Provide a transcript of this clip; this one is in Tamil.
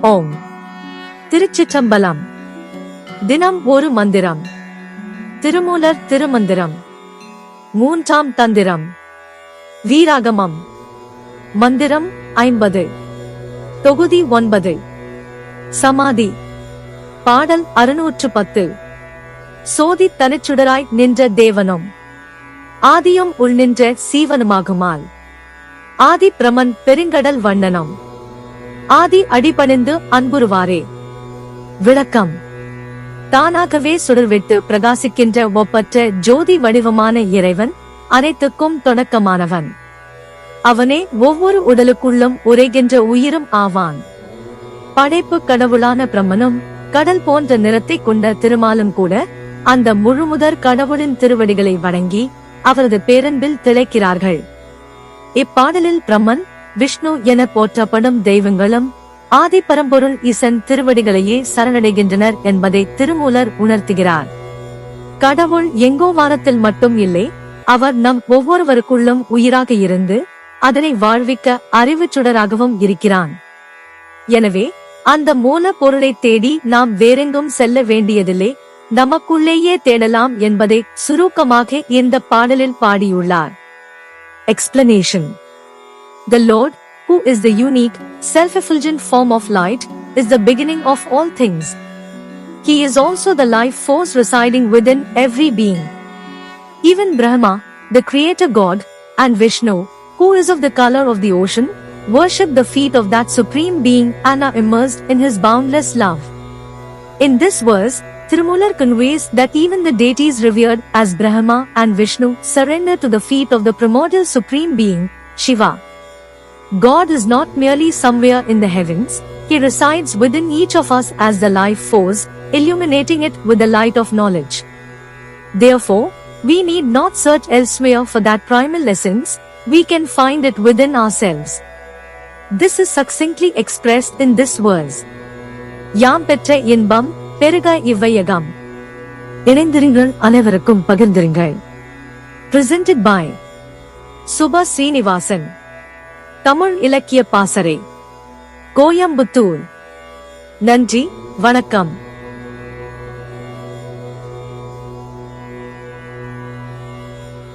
ஓம். திருச்சிற்றம்பலம். தினம் ஒரு மந்திரம். திருமூலர் திருமந்திரம். மூன்றாம் தந்திரம். வீராகமம். மந்திரம் ஐம்பது. தொகுதி ஒன்பது. சமாதி. பாடல் அறுநூற்று பத்து சோதி தனிச்சுடராய் நின்ற தேவனும். ஆதியும் உள்நின்ற சீவனுமாகுமால். ஆதி பிரமன் பெருங்கடல் வண்ணனம். ஆதி அடிபணிந்து அன்புருவாரே விளக்கம். தானாகவே சுடர்விட்டு பிரகாசிக்கின்ற ஒப்பற்ற ஜோதி வடிவமான இறைவன் அனைத்துக்கும் தொடக்கமானவன். அவனே ஒவ்வொரு உடலுக்குள்ளும் உரைகின்ற உயிரும் ஆவான். படைப்பு கடவுளான பிரம்மனும் கடல் போன்ற நிறத்தை கொண்ட திருமாலும் கூட அந்த முழுமுதற் கடவுளின் திருவடிகளை வணங்கி அவரது பேரன்பில் திளைக்கிறார்கள். இப்பாடலில் பிரம்மன் விஷ்ணு என போற்றப்படும் தெய்வங்களும் ஆதி பரம்பொருள் இசன் திருவடிகளையே சரணடைகின்றனர் என்பதை திருமூலர் உணர்த்துகிறார். கடவுள் எங்கோ வாரத்தில் மட்டும் இல்லை அவர் நம் ஒவ்வொருவருக்குள்ளும் உயிராக இருந்து அதனை வாழ்விக்க அறிவு சுடராகவும் இருக்கிறான். எனவே அந்த மூல பொருளை தேடி நாம் வேறெங்கும் செல்ல வேண்டியதில்லை நமக்குள்ளேயே தேடலாம் என்பதை சுருக்கமாக இந்த பாடலில் பாடியுள்ளார். Explanation The Lord, who is the unique, self-effulgent form of light, is the beginning of all things. He is also the life force residing within every being. Even Brahma, the creator god, and Vishnu, who is of the color of the ocean, worship the feet of that supreme being and are immersed in his boundless love. In this verse, Thirumalar conveys that even the deities revered as Brahma and Vishnu surrender to the feet of the primordial supreme being, Shiva. God is not merely somewhere in the heavens, He resides within each of us as the life force, illuminating it with the light of knowledge. Therefore, we need not search elsewhere for that primal essence, we can find it within ourselves. This is succinctly expressed in this verse. யாம் பெற்ற இன்பம் பெருக இவ்வையகம் இணைந்திருங்கள் அனைவருக்கும் பகிர்ந்திருங்கள் presented by சுபா ஸ்ரீனிவாசன் தமிழ் இலக்கிய பாசறை கோயம்புத்தூர். நன்றி வணக்கம்.